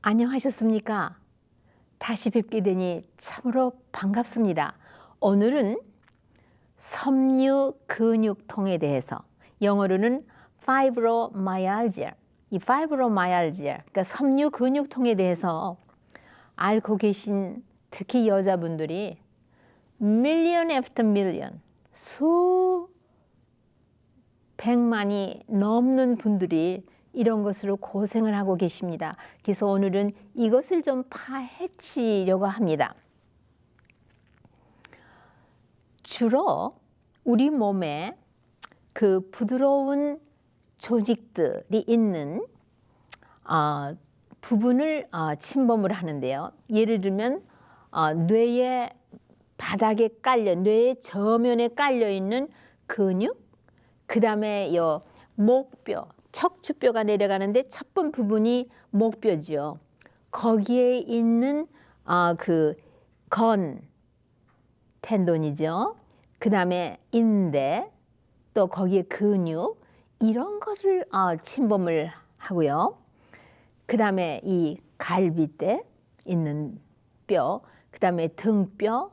안녕하셨습니까? 다시 뵙게 되니 참으로 반갑습니다. 오늘은 섬유 근육통에 대해서 영어로는 fibromyalgia, 이 fibromyalgia, 그러니까 섬유 근육통에 대해서 알고 계신 특히 여자분들이 million after million, 수 백만이 넘는 분들이 이런 것으로 고생을 하고 계십니다. 그래서 오늘은 이것을 좀 파헤치려고 합니다. 주로 우리 몸에 그 부드러운 조직들이 있는 어, 부분을 어, 침범을 하는데요. 예를 들면 어, 뇌의 바닥에 깔려 뇌의 저면에 깔려 있는 근육, 그 다음에 요 목뼈, 척추뼈가 내려가는데 첫 번 부분이 목뼈지요. 거기에 있는 어, 그건 텐돈이죠. 그 다음에 인대, 또 거기에 근육 이런 것을 어, 침범을 하고요. 그 다음에 이 갈비뼈 있는 뼈, 그 다음에 등뼈,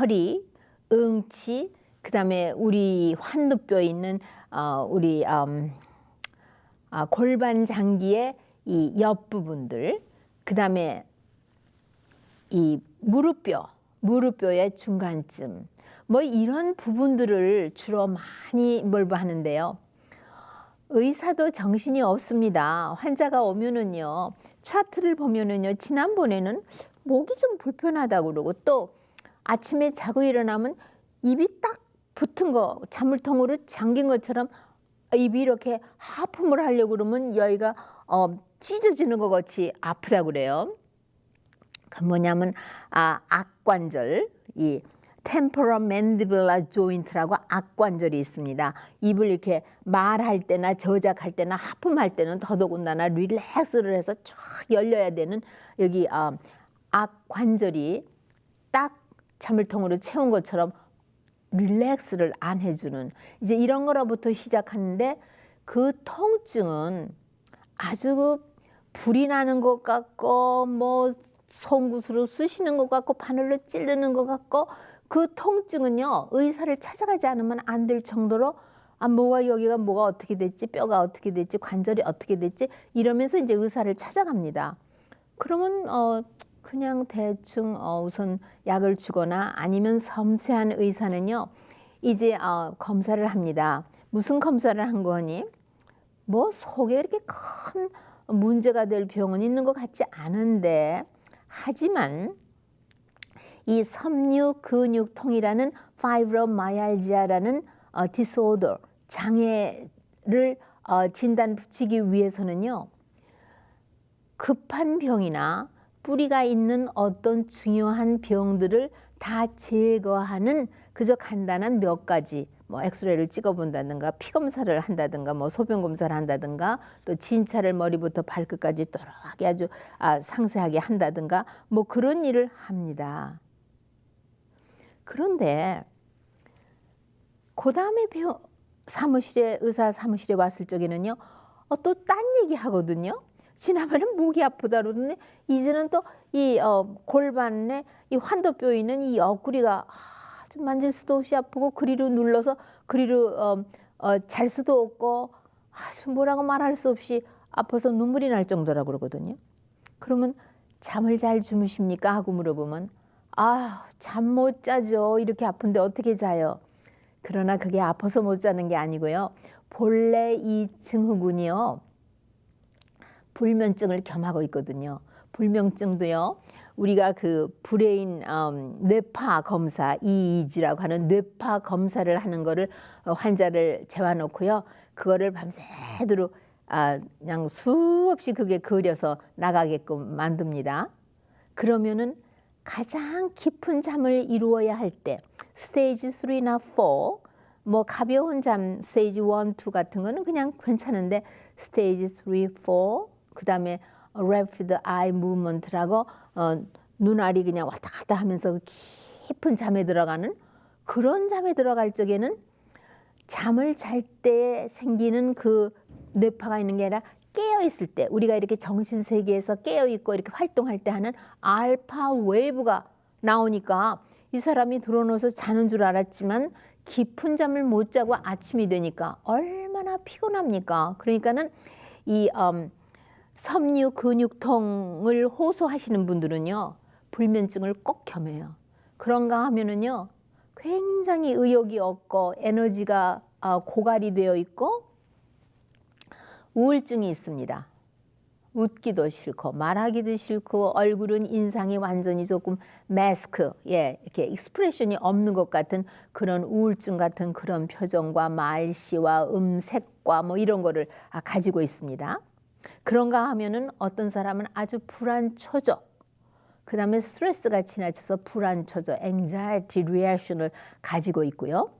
허리, 응치, 그 다음에 우리 환두뼈 있는 어, 우리 음, 아, 골반 장기의 이 옆부분들, 그 다음에 이 무릎뼈, 무릎뼈의 중간쯤, 뭐 이런 부분들을 주로 많이 몰부하는데요. 의사도 정신이 없습니다. 환자가 오면은요, 차트를 보면은요, 지난번에는 목이 좀 불편하다고 그러고 또 아침에 자고 일어나면 입이 딱 붙은 거, 잔물통으로 잠긴 것처럼 입이 이렇게 하품을 하려고 그러면 여기가 어, 찢어지는 것 같이 아프다 그래요. 그 뭐냐면 아, 악관절, 이 템포로맨디블라 조인트라고 악관절이 있습니다. 입을 이렇게 말할 때나 저작할 때나 하품할 때는 더더군다나 릴렉스를 해서 쫙 열려야 되는 여기 어, 악관절이 딱 자물통으로 채운 것처럼 릴렉스를 안 해주는 이제 이런 거로부터 시작하는데 그 통증은 아주 그 불이 나는 것 같고 뭐 송구스로 쑤시는 것 같고 바늘로 찌르는 것 같고 그 통증은요 의사를 찾아가지 않으면 안 될 정도로 아 뭐가 여기가 뭐가 어떻게 됐지 뼈가 어떻게 됐지 관절이 어떻게 됐지 이러면서 이제 의사를 찾아갑니다. 그러면 어 그냥 대충 어, 우선 약을 주거나 아니면 섬세한 의사는요 이제 어, 검사를 합니다. 무슨 검사를 한 거니? 뭐 속에 이렇게 큰 문제가 될 병은 있는 것 같지 않은데 하지만 이 섬유 근육통이라는 파이브로마이알지아라는 어, 디소더 장애를 어, 진단 붙이기 위해서는요 급한 병이나 뿌리가 있는 어떤 중요한 병들을 다 제거하는 그저 간단한 몇 가지 뭐 엑스레이를 찍어본다든가 피 검사를 한다든가 뭐 소변 검사를 한다든가 또 진찰을 머리부터 발끝까지 또렷하게 아주 아, 상세하게 한다든가 뭐 그런 일을 합니다. 그런데 그 다음에 사무실에 의사 사무실에 왔을 적에는요 어, 또 딴 얘기 하거든요. 지난번에는 목이 아프다 그러더니 이제는 또 이 어, 골반에 이 환도뼈 있는 이 옆구리가 아주 만질 수도 없이 아프고 그리로 눌러서 그리로 어, 어, 잘 수도 없고 아주 뭐라고 말할 수 없이 아파서 눈물이 날 정도라 그러거든요. 그러면 잠을 잘 주무십니까 하고 물어보면 아 잠 못 자죠 이렇게 아픈데 어떻게 자요? 그러나 그게 아파서 못 자는 게 아니고요. 본래 이 증후군이요. 불면증을 겸하고 있거든요. 불면증도요. 우리가 그 브레인 음, 뇌파 검사 EEG라고 하는 뇌파 검사를 하는 거를 어, 환자를 재워놓고요. 그거를 밤새도록 아, 그냥 수없이 그게 그려서 나가게끔 만듭니다. 그러면은 가장 깊은 잠을 이루어야 할 때 스테이지 3나 4, 뭐 가벼운 잠 스테이지 1, 2 같은 거는 그냥 괜찮은데 스테이지 3, 4, 그 다음에 rapid eye movement라고 어, 눈알이 그냥 왔다 갔다 하면서 깊은 잠에 들어가는 그런 잠에 들어갈 적에는 잠을 잘 때 생기는 그 뇌파가 있는 게 아니라 깨어 있을 때 우리가 이렇게 정신 세계에서 깨어 있고 이렇게 활동할 때 하는 알파 웨이브가 나오니까 이 사람이 들어놓아서 자는 줄 알았지만 깊은 잠을 못 자고 아침이 되니까 얼마나 피곤합니까? 그러니까는 이 음, 섬유 근육통을 호소하시는 분들은요 불면증을 꼭 겸해요. 그런가 하면은요 굉장히 의욕이 없고 에너지가 어, 고갈이 되어 있고 우울증이 있습니다. 웃기도 싫고 말하기도 싫고 얼굴은 인상이 완전히 조금 마스크, 예, 이렇게 익스프레션이 없는 것 같은 그런 우울증 같은 그런 표정과 말씨와 음색과 뭐 이런 거를 아, 가지고 있습니다. 그런가 하면은 어떤 사람은 아주 불안 초조, 그 다음에 스트레스가 지나쳐서 불안 초조, anxiety reaction을 가지고 있고요.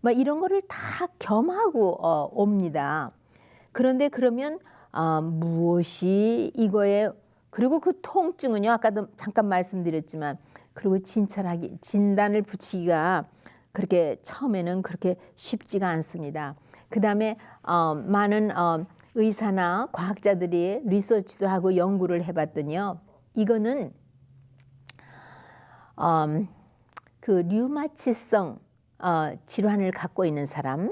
뭐 이런 거를 다 겸하고 어, 옵니다. 그런데 그러면 아, 무엇이 이거에 그리고 그 통증은요 아까도 잠깐 말씀드렸지만 그리고 진찰하기 진단을 붙이기가 그렇게 처음에는 그렇게 쉽지가 않습니다. 그 다음에 어, 많은 어, 의사나 과학자들이 리서치도 하고 연구를 해봤더니요 이거는 음, 그 류마치성 어, 질환을 갖고 있는 사람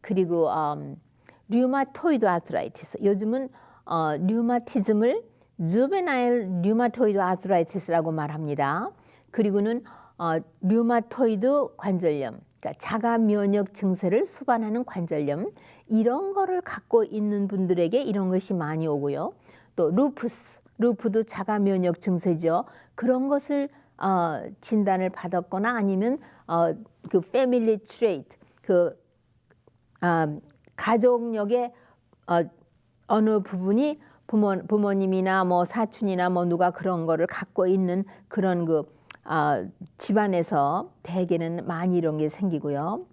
그리고 음, 류마토이드 아트라이티스 요즘은 어, 류마티즘을 주베나일 류마토이드 아트라이티스라고 말합니다. 그리고는 어, 류마토이드 관절염, 그러니까 자가 면역 증세를 수반하는 관절염 이런 거를 갖고 있는 분들에게 이런 것이 많이 오고요. 또 루푸스, 루프도 자가 면역 증세죠. 그런 것을 어, 진단을 받았거나 아니면 어, 그 패밀리 트레이트 그 아, 가족력의 어, 어느 부분이 부모, 부모님이나 뭐 사촌이나 뭐 누가 그런 거를 갖고 있는 그런 그 아, 집안에서 대개는 많이 이런 게 생기고요.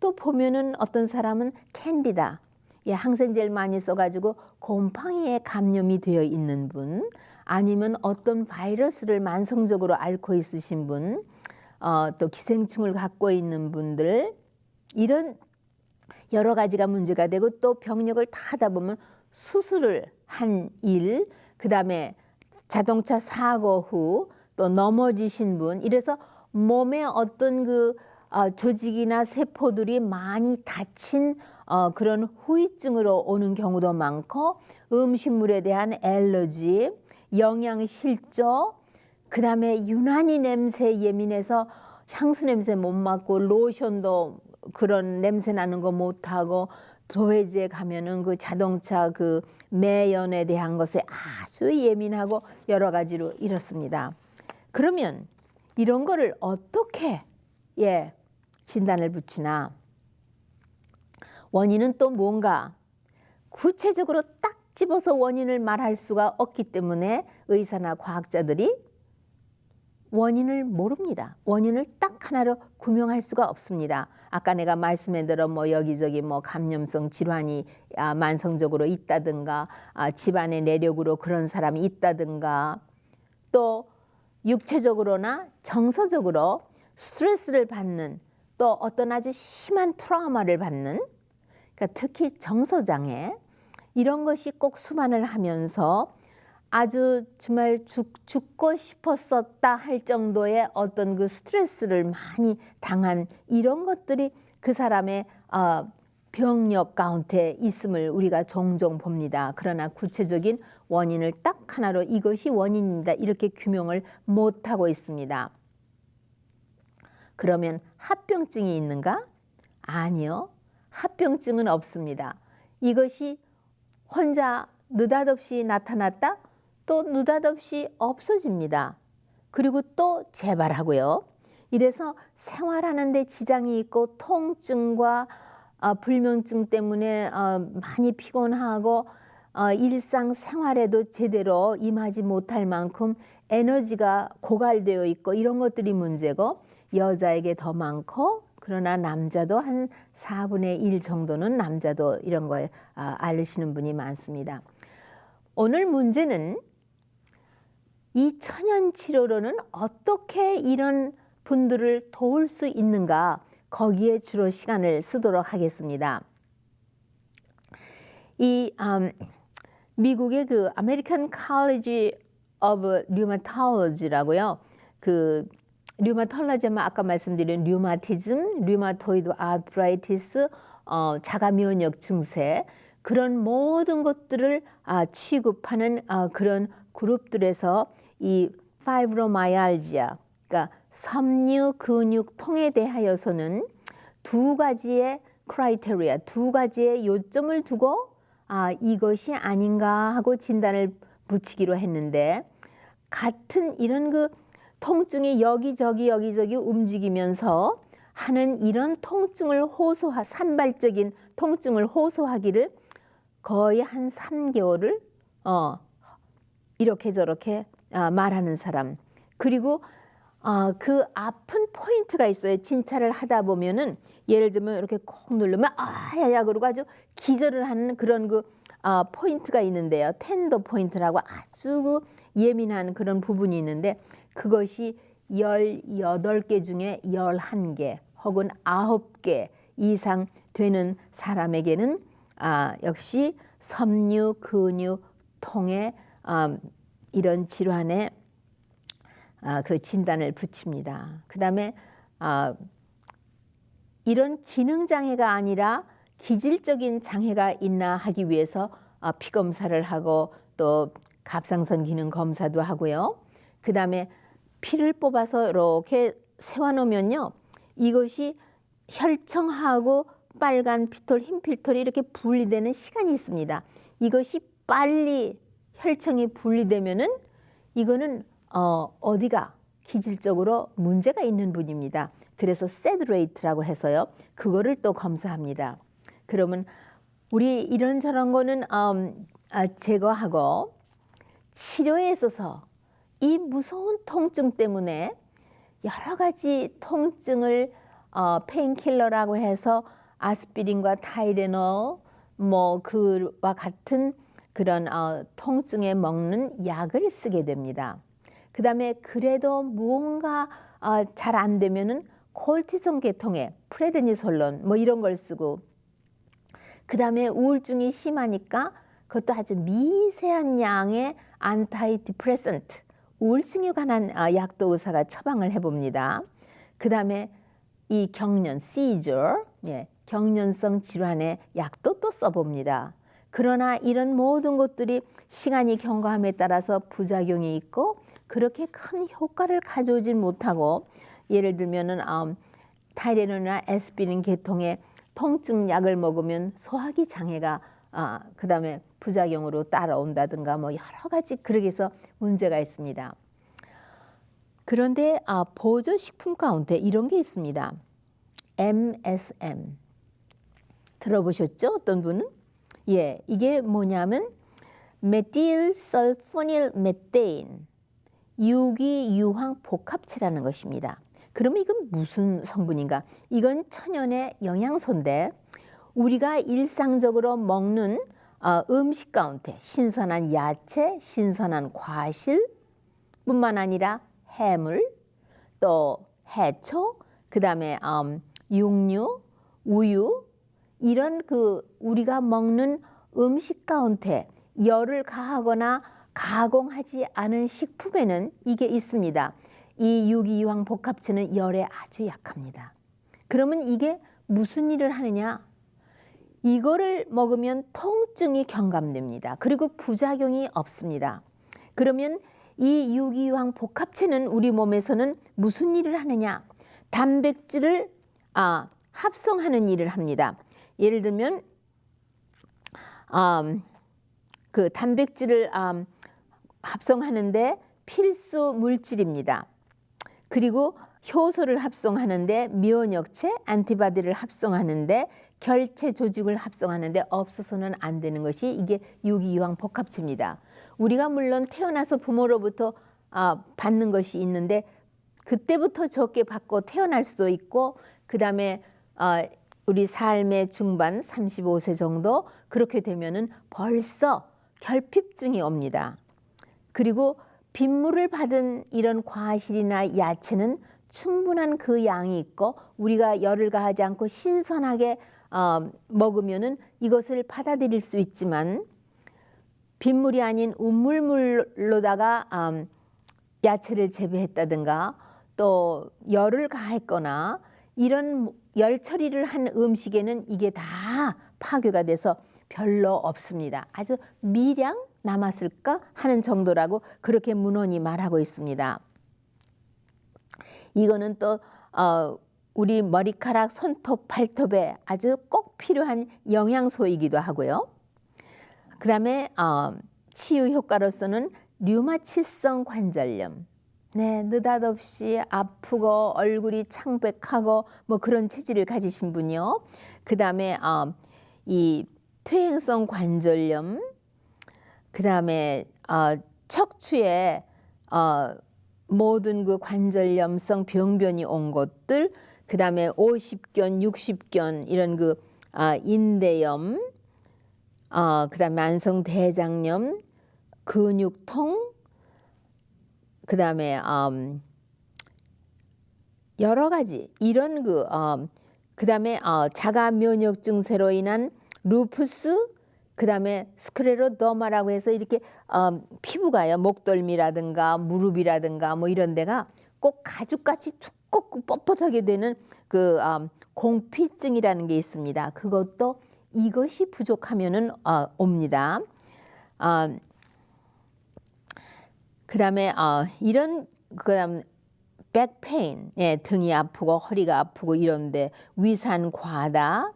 또 보면은 어떤 사람은 캔디다. 예, 항생제를 많이 써가지고 곰팡이에 감염이 되어 있는 분, 아니면 어떤 바이러스를 만성적으로 앓고 있으신 분, 어, 또 기생충을 갖고 있는 분들 이런 여러 가지가 문제가 되고 또 병력을 다 하다 보면 수술을 한 일, 그 다음에 자동차 사고 후 또 넘어지신 분, 이래서 몸에 어떤 그 어, 조직이나 세포들이 많이 다친 어, 그런 후유증으로 오는 경우도 많고 음식물에 대한 알러지, 영양 실조, 그 다음에 유난히 냄새 예민해서 향수 냄새 못 맡고 로션도 그런 냄새 나는 거 못 하고 도회지에 가면은 그 자동차 그 매연에 대한 것에 아주 예민하고 여러 가지로 이렇습니다. 그러면 이런 거를 어떻게 예 진단을 붙이나 원인은 또 뭔가 구체적으로 딱 집어서 원인을 말할 수가 없기 때문에 의사나 과학자들이 원인을 모릅니다. 원인을 딱 하나로 구명할 수가 없습니다. 아까 내가 말씀해 들어 뭐 여기저기 뭐 감염성 질환이 아, 만성적으로 있다든가 아, 집안의 내력으로 그런 사람이 있다든가 또 육체적으로나 정서적으로 스트레스를 받는 또 어떤 아주 심한 트라우마를 받는 그러니까 특히 정서장애 이런 것이 꼭 수반을 하면서 아주 정말 죽, 죽고 싶었었다 할 정도의 어떤 그 스트레스를 많이 당한 이런 것들이 그 사람의 어, 병력 가운데 있음을 우리가 종종 봅니다. 그러나 구체적인 원인을 딱 하나로 이것이 원인입니다. 이렇게 규명을 못하고 있습니다. 그러면 합병증이 있는가? 아니요. 합병증은 없습니다. 이것이 혼자 느닷없이 나타났다? 또 느닷없이 없어집니다. 그리고 또 재발하고요. 이래서 생활하는 데 지장이 있고 통증과 어, 불면증 때문에 어, 많이 피곤하고 어, 일상 생활에도 제대로 임하지 못할 만큼 에너지가 고갈되어 있고 이런 것들이 문제고 여자에게 더 많고 그러나 남자도 한 4분의 1 정도는 남자도 이런 거에 아, 앓으시는 분이 많습니다. 오늘 문제는 이 천연 치료로는 어떻게 이런 분들을 도울 수 있는가 거기에 주로 시간을 쓰도록 하겠습니다. 이 음, 미국의 그 아메리칸 칼리지 오브 류마톨로지라고요. 그 류마톨라지만 아까 말씀드린 류마티즘, 류마토이드 아트라이티스, 어, 자가 면역 증세 그런 모든 것들을 아, 취급하는 아, 그런 그룹들에서 이 파이브로마이알지아, 그러니까 섬유 근육 통에 대하여서는 두 가지의 크라이테리아, 두 가지의 요점을 두고 아, 이것이 아닌가 하고 진단을 붙이기로 했는데 같은 이런 그 통증이 여기저기 여기저기 움직이면서 하는 이런 통증을 호소하 산발적인 통증을 호소하기를 거의 한 3개월을 어 이렇게 저렇게 아, 말하는 사람 그리고 아, 그 아픈 포인트가 있어요. 진찰을 하다 보면은 예를 들면 이렇게 콕 누르면 아야야 그러고 아주 기절을 하는 그런 그 아, 포인트가 있는데요. 텐더 포인트라고 아주 그 예민한 그런 부분이 있는데 그것이 18개 중에 11개 혹은 9개 이상 되는 사람에게는 아, 역시 섬유 근육 통에 아, 이런 질환에 아, 그 진단을 붙입니다. 그다음에 아, 이런 기능 장애가 아니라 기질적인 장애가 있나 하기 위해서 아, 피 검사를 하고 또 갑상선 기능 검사도 하고요. 그다음에 피를 뽑아서 이렇게 세워놓으면요, 이것이 혈청하고 빨간 피톨, 흰 피톨이 이렇게 분리되는 시간이 있습니다. 이것이 빨리 혈청이 분리되면은 이거는 어, 어디가 기질적으로 문제가 있는 분입니다. 그래서 세드레이트라고 해서요. 그거를 또 검사합니다. 그러면 우리 이런 저런 거는 음, 아, 제거하고 치료에 있어서 이 무서운 통증 때문에 여러 가지 통증을 어, 페인킬러라고 해서 아스피린과 타이레놀 뭐 그와 같은 그런 어, 통증에 먹는 약을 쓰게 됩니다. 그 다음에 그래도 뭔가 어, 잘 안 되면은 콜티손 계통의 프레드니솔론 뭐 이런 걸 쓰고 그 다음에 우울증이 심하니까 그것도 아주 미세한 양의 안타이 디프레센트 우울증에 관한 어, 약도 의사가 처방을 해봅니다. 그 다음에 이 경련 seizure 예, 경련성 질환의 약도 또 써봅니다. 그러나 이런 모든 것들이 시간이 경과함에 따라서 부작용이 있고 그렇게 큰 효과를 가져오질 못하고 예를 들면은 음, 타이레놀이나 에스피린 계통의 통증 약을 먹으면 소화기 장애가 아, 그다음에 부작용으로 따라온다든가 뭐 여러 가지 그렇게 해서 문제가 있습니다. 그런데 아, 보조 식품 가운데 이런 게 있습니다. MSM 들어보셨죠? 어떤 분은? 예, 이게 뭐냐면 메틸 설포닐 메테인 유기 유황 복합체라는 것입니다. 그러면 이건 무슨 성분인가? 이건 천연의 영양소인데 우리가 일상적으로 먹는 어, 음식 가운데 신선한 야채, 신선한 과실 뿐만 아니라 해물, 또 해초, 그 다음에 음, 육류, 우유 이런 그 우리가 먹는 음식 가운데 열을 가하거나 가공하지 않은 식품에는 이게 있습니다. 이 유기유황 복합체는 열에 아주 약합니다. 그러면 이게 무슨 일을 하느냐? 이거를 먹으면 통증이 경감됩니다. 그리고 부작용이 없습니다. 그러면 이 유기유황 복합체는 우리 몸에서는 무슨 일을 하느냐? 단백질을 아, 합성하는 일을 합니다. 예를 들면 음, 그 단백질을 음, 합성하는데 필수 물질입니다. 그리고 효소를 합성하는데 면역체, 안티바디를 합성하는데 결체 조직을 합성하는데 없어서는 안 되는 것이 이게 유기유황 복합체입니다. 우리가 물론 태어나서 부모로부터 아, 받는 것이 있는데 그때부터 적게 받고 태어날 수도 있고 그 다음에 아, 우리 삶의 중반 35세 정도 그렇게 되면은 벌써 결핍증이 옵니다. 그리고 빗물을 받은 이런 과실이나 야채는 충분한 그 양이 있고 우리가 열을 가하지 않고 신선하게 어, 먹으면은 이것을 받아들일 수 있지만 빗물이 아닌 우물물로다가 음, 야채를 재배했다든가 또 열을 가했거나 이런 열 처리를 한 음식에는 이게 다 파괴가 돼서 별로 없습니다. 아주 미량 남았을까 하는 정도라고 그렇게 문헌이 말하고 있습니다. 이거는 또 어, 우리 머리카락, 손톱, 발톱에 아주 꼭 필요한 영양소이기도 하고요. 그 다음에 어, 치유 효과로서는 류마치성 관절염. 네, 느닷없이 아프고 얼굴이 창백하고 뭐 그런 체질을 가지신 분이요. 그 다음에 어, 이 퇴행성 관절염, 그 다음에 어, 척추에 어, 모든 그 관절염성 병변이 온 것들, 그 다음에 50견, 60견 이런 그 아, 인대염, 어, 그 다음에 만성 대장염, 근육통, 그 다음에 음, 여러 가지 이런 그 음, 그다음에 어, 자가 면역 증세로 인한 루푸스 그 다음에 스크레로더마라고 해서 이렇게 어, 피부가요 목덜미라든가 무릎이라든가 뭐 이런 데가 꼭 가죽같이 두 껍고 뻣뻣하게 되는 그 음, 공피증이라는 게 있습니다. 그것도 이것이 부족하면은 어, 옵니다. 어, 그다음에 어, 이런 그다음 백 페인, 예, 등이 아프고 허리가 아프고 이런데 위산 과다,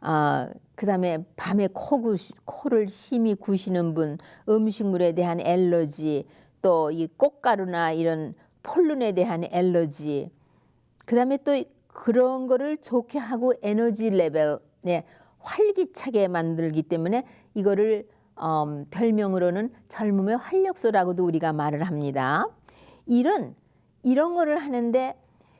아 그다음에 밤에 코 구시, 코를 심히 구시는 분, 음식물에 대한 엘러지, 또 이 꽃가루나 이런 폴른에 대한 엘러지, 그 다음에 또 그런 거를 좋게 하고 에너지 레벨, 네, 활기차게 만들기 때문에 이거를 음, 별명으로는 젊음의 활력소라고도 우리가 말을 합니다. 이런 이런 거를 하는데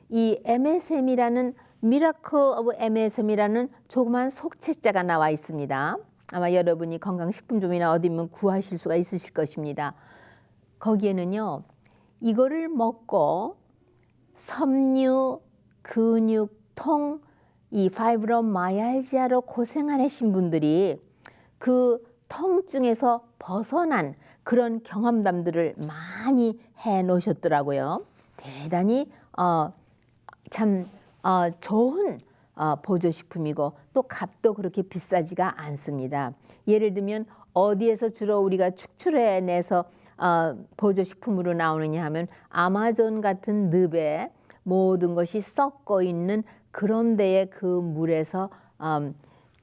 이 MSM이라는 미라클 오브 MSM이라는 조그만 속책자가 나와 있습니다. 아마 여러분이 건강식품점이나 어디면 구하실 수가 있으실 것입니다. 거기에는요, 이거를 먹고 섬유, 근육통, 이 파이브로마이알지아로 고생하신 분들이 그 통증에서 벗어난 그런 경험담들을 많이 해 놓으셨더라고요. 대단히 어, 참 어, 좋은 어, 보조식품이고 또 값도 그렇게 비싸지가 않습니다. 예를 들면 어디에서 주로 우리가 축출해내서 어, 보조식품으로 나오느냐 하면 아마존 같은 늪에 모든 것이 썩고 있는 그런 데에 그 물에서 음,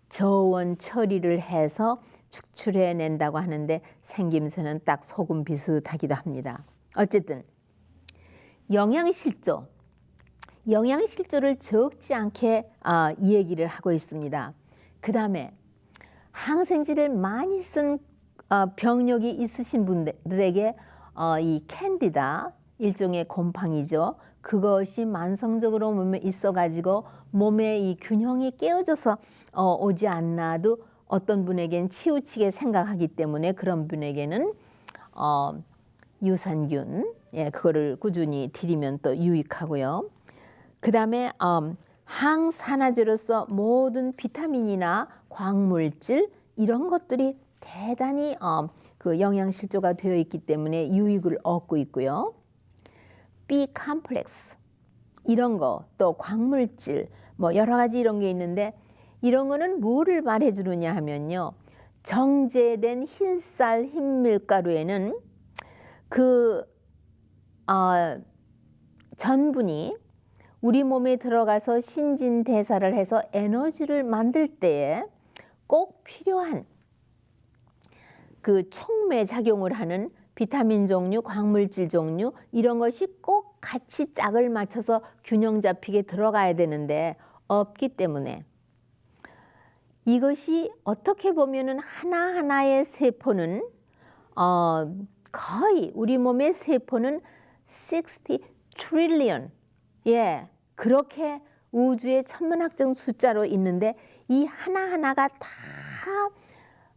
저온 처리를 해서 축출해 낸다고 하는데 생김새는 딱 소금 비슷하기도 합니다. 어쨌든 영양실조, 영양실조를 적지 않게 어, 이 얘기를 하고 있습니다. 그 다음에 항생제를 많이 쓴 어, 병력이 있으신 분들에게 어, 이 캔디다 일종의 곰팡이죠. 그것이 만성적으로 몸에 있어가지고 몸의 이 균형이 깨어져서 어, 오지 않나도 어떤 분에게는 치우치게 생각하기 때문에 그런 분에게는 어, 유산균 예 그거를 꾸준히 드리면 또 유익하고요. 그 다음에 음, 항산화제로서 모든 비타민이나 광물질 이런 것들이 대단히 어, 그 영양실조가 되어 있기 때문에 유익을 얻고 있고요. B 컴플렉스 이런 거 또 광물질 뭐 여러 가지 이런 게 있는데 이런 거는 뭐를 말해 주느냐 하면요. 정제된 흰쌀 흰밀가루에는 그 어, 전분이 우리 몸에 들어가서 신진대사를 해서 에너지를 만들 때에 꼭 필요한 그 촉매 작용을 하는 비타민 종류, 광물질 종류 이런 것이 꼭 같이 짝을 맞춰서 균형 잡히게 들어가야 되는데 없기 때문에. 이것이 어떻게 보면은 하나하나의 세포는 어, 거의 우리 몸의 세포는 60 트릴리언 예 그렇게 우주의 천문학적 숫자로 있는데 이 하나하나가 다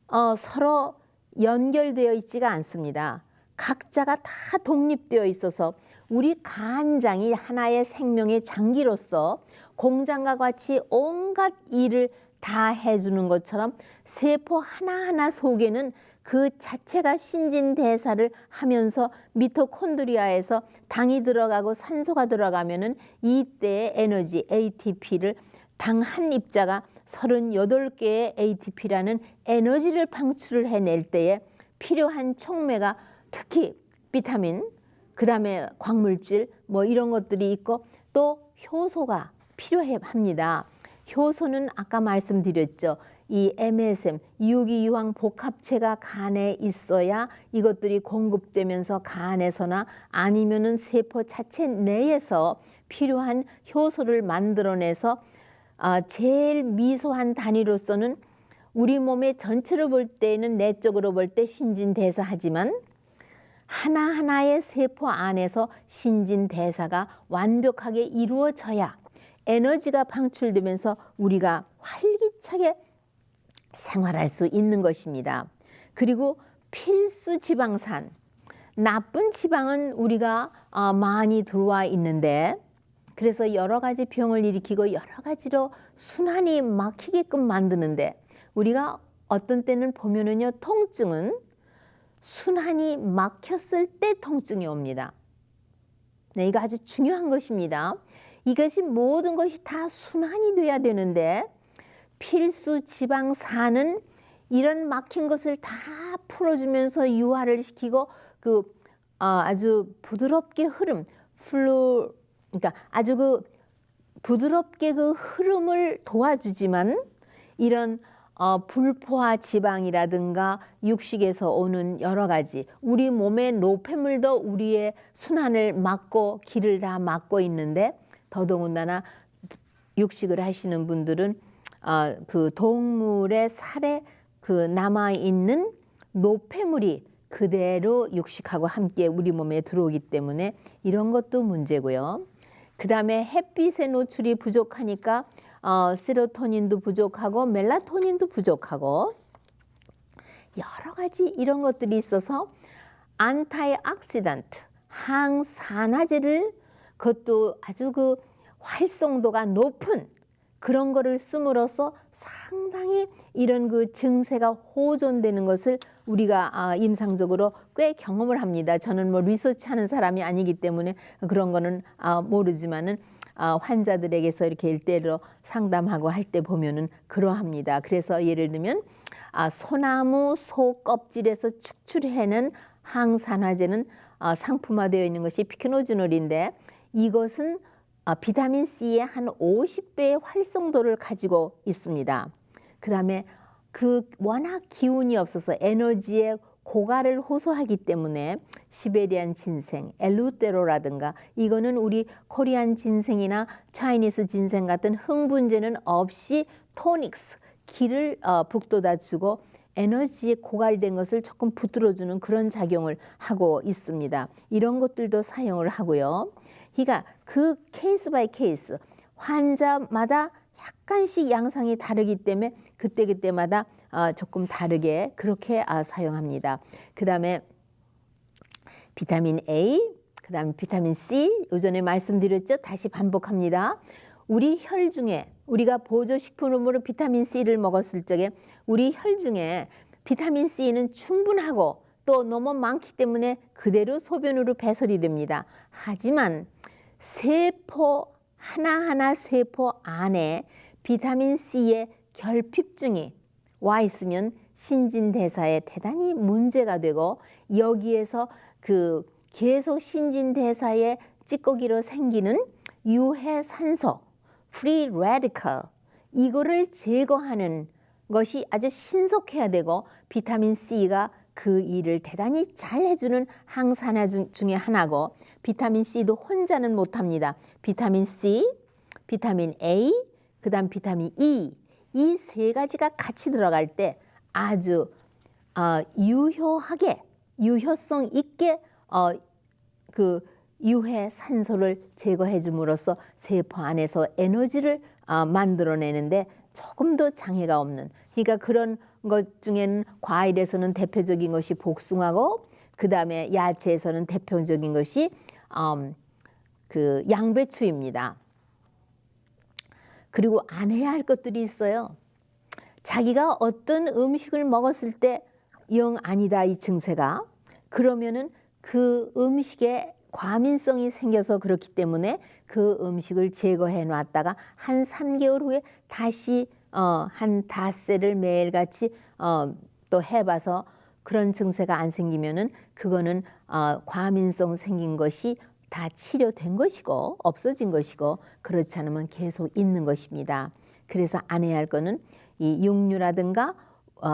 어, 서로 연결되어 있지가 않습니다. 각자가 다 독립되어 있어서 우리 간장이 하나의 생명의 장기로서 공장과 같이 온갖 일을 다 해주는 것처럼 세포 하나하나 속에는 그 자체가 신진대사를 하면서 미토콘드리아에서 당이 들어가고 산소가 들어가면은 이때의 에너지 ATP를 당 한 입자가 38개의 ATP라는 에너지를 방출을 해낼 때에 필요한 촉매가 특히 비타민, 그 다음에 광물질 뭐 이런 것들이 있고 또 효소가 필요해 합니다. 효소는 아까 말씀드렸죠. 이 MSM 유기유황 복합체가 간에 있어야 이것들이 공급되면서 간에서나 아니면은 세포 자체 내에서 필요한 효소를 만들어내서 아, 제일 미소한 단위로서는 우리 몸의 전체로 볼 때는 내적으로 볼 때 신진대사하지만 하나하나의 세포 안에서 신진대사가 완벽하게 이루어져야 에너지가 방출되면서 우리가 활기차게 생활할 수 있는 것입니다. 그리고 필수 지방산, 나쁜 지방은 우리가 어, 많이 들어와 있는데 그래서 여러 가지 병을 일으키고 여러 가지로 순환이 막히게끔 만드는데 우리가 어떤 때는 보면은요 통증은 순환이 막혔을 때 통증이 옵니다. 네, 이거 아주 중요한 것입니다. 이것이 모든 것이 다 순환이 돼야 되는데 필수 지방산은 이런 막힌 것을 다 풀어주면서 유화를 시키고 그 어, 아주 부드럽게 흐름, 플루, 그러니까 아주 그 부드럽게 그 흐름을 도와주지만 이런 어, 불포화 지방이라든가 육식에서 오는 여러 가지 우리 몸의 노폐물도 우리의 순환을 막고 길을 다 막고 있는데 더더군다나 육식을 하시는 분들은 어, 그 동물의 살에 그 남아 있는 노폐물이 그대로 육식하고 함께 우리 몸에 들어오기 때문에 이런 것도 문제고요. 그 다음에 햇빛의 노출이 부족하니까 어, 세로토닌도 부족하고 멜라토닌도 부족하고 여러 가지 이런 것들이 있어서 안타이악시던트 항산화제를 그것도 아주 그 활성도가 높은 그런 거를 씀으로써 상당히 이런 그 증세가 호전되는 것을 우리가 아, 임상적으로 꽤 경험을 합니다. 저는 뭐 리서치하는 사람이 아니기 때문에 그런 거는 아, 모르지만은 아, 환자들에게서 이렇게 일대로 상담하고 할 때 보면은 그러합니다. 그래서 예를 들면 아, 소나무 소 껍질에서 축출해낸 항산화제는 아, 상품화되어 있는 것이 피케노즈놀인데 이것은 아, 비타민 C의 한 50배의 활성도를 가지고 있습니다. 그 다음에 그 워낙 기운이 없어서 에너지에 고갈을 호소하기 때문에 시베리안 진생, 엘루테로라든가 이거는 우리 코리안 진생이나 차이니스 진생 같은 흥분제는 없이 토닉스, 기를 어, 북돋아 주고 에너지에 고갈된 것을 조금 붙들어주는 그런 작용을 하고 있습니다. 이런 것들도 사용을 하고요. 그러니까 그 케이스 바이 케이스 환자마다 약간씩 양상이 다르기 때문에 그때그때마다 어, 조금 다르게 그렇게 아, 사용합니다. 그 다음에 비타민 A, 그 다음에 비타민 C, 요전에 말씀드렸죠? 다시 반복합니다. 우리 혈 중에 우리가 보조식품으로 비타민 C를 먹었을 적에 우리 혈 중에 비타민 C는 충분하고 또 너무 많기 때문에 그대로 소변으로 배설이 됩니다. 하지만 세포 하나하나 세포 안에 비타민 C의 결핍증이 와 있으면 신진대사에 대단히 문제가 되고 여기에서 그 계속 신진대사에 찌꺼기로 생기는 유해 산소, free radical 이거를 제거하는 것이 아주 신속해야 되고 비타민 C가 그 일을 대단히 잘 해주는 항산화 중에 하나고 비타민 C도 혼자는 못합니다. 비타민 C, 비타민 A, 그 다음 비타민 E 이 세 가지가 같이 들어갈 때 아주 어, 유효하게 유효성 있게 어, 그 유해 산소를 제거해 줌으로써 세포 안에서 에너지를 어, 만들어내는데 조금도 장애가 없는 그러니까 그런 것 중에는 과일에서는 대표적인 것이 복숭아고 그 다음에 야채에서는 대표적인 것이 음, 그 양배추입니다. 그리고 안 해야 할 것들이 있어요. 자기가 어떤 음식을 먹었을 때 영 아니다 이 증세가 그러면은 그 음식에 과민성이 생겨서 그렇기 때문에 그 음식을 제거해 놨다가 한 3개월 후에 다시 어, 한 닷새를 매일같이 어, 또 해봐서 그런 증세가 안 생기면은 그거는 어, 과민성 생긴 것이 다 치료된 것이고 없어진 것이고 그렇지 않으면 계속 있는 것입니다. 그래서 안 해야 할 거는 이 육류라든가 어,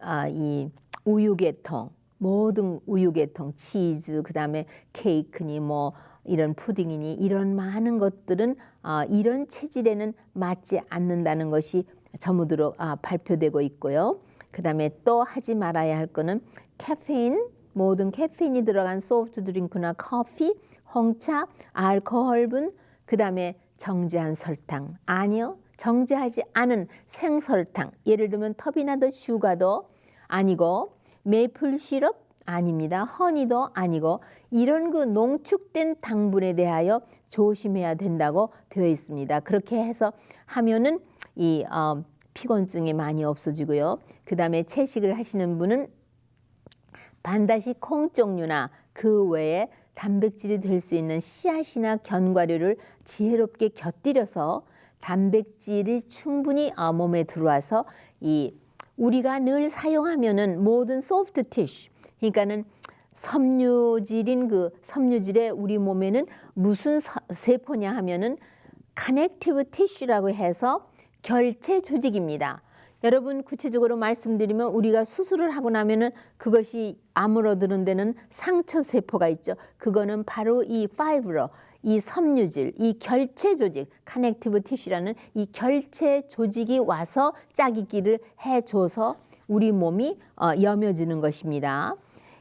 아, 이 우유 계통 모든 우유 계통 치즈 그다음에 케이크니 뭐 이런 푸딩이니 이런 많은 것들은 어, 이런 체질에는 맞지 않는다는 것이 전무도록 아, 발표되고 있고요. 그다음에 또 하지 말아야 할 거는 카페인 모든 카페인이 들어간 소프트 드링크나 커피, 홍차, 알코올분 그다음에 정제한 설탕 아니요. 정제하지 않은 생설탕 예를 들면 터비나도 슈가도 아니고 메이플 시럽 아닙니다. 허니도 아니고 이런 그 농축된 당분에 대하여 조심해야 된다고 되어 있습니다. 그렇게 해서 하면은 이 어, 피곤증이 많이 없어지고요. 그 다음에 채식을 하시는 분은 반드시 콩 종류나 그 외에 단백질이 될 수 있는 씨앗이나 견과류를 지혜롭게 곁들여서 단백질이 충분히 어, 몸에 들어와서 이 우리가 늘 사용하면은 모든 소프트 티슈 그러니까는 섬유질인 그 섬유질에 우리 몸에는 무슨 서- 세포냐 하면은 커넥티브 티슈라고 해서 결체 조직입니다. 여러분 구체적으로 말씀드리면 우리가 수술을 하고 나면은 그것이 아물어드는 데는 상처 세포가 있죠. 그거는 바로 이 파이브로 이 섬유질, 이 결체 조직, 커넥티브 티슈라는 이 결체 조직이 와서 짜깁기를 해줘서 우리 몸이 어, 여며지는 것입니다.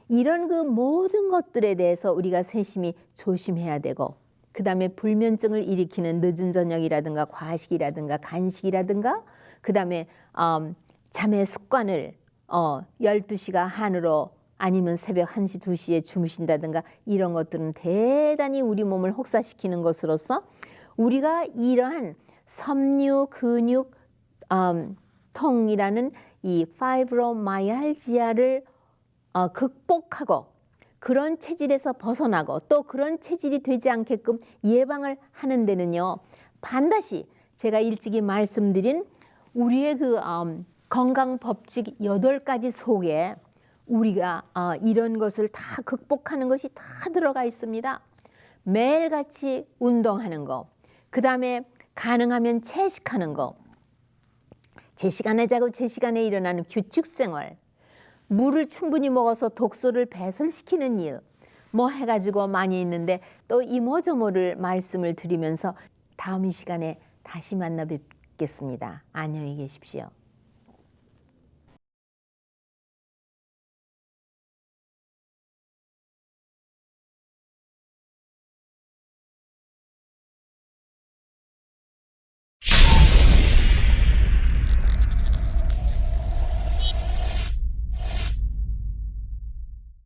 이런 그 모든 것들에 대해서 우리가 세심히 조심해야 되고 그 다음에 불면증을 일으키는 늦은 저녁이라든가 과식이라든가 간식이라든가 그 다음에 음, 잠의 습관을 어, 12시가 한으로 아니면 새벽 1시, 2시에 주무신다든가 이런 것들은 대단히 우리 몸을 혹사시키는 것으로서 우리가 이러한 섬유, 근육, 음, 통이라는 이 파이브로마이알지아를 어, 극복하고 그런 체질에서 벗어나고 또 그런 체질이 되지 않게끔 예방을 하는 데는요 반드시 제가 일찍이 말씀드린 우리의 그 음, 건강 법칙 여덟 가지 속에 우리가 어, 이런 것을 다 극복하는 것이 다 들어가 있습니다. 매일같이 운동하는 거, 그 다음에 가능하면 채식하는 거, 제 시간에 자고 제 시간에 일어나는 규칙 생활, 물을 충분히 먹어서 독소를 배설시키는 일, 뭐 해가지고 많이 있는데 또 이모저모를 말씀을 드리면서 다음 이 시간에 다시 만나 뵙겠습니다. 안녕히 계십시오.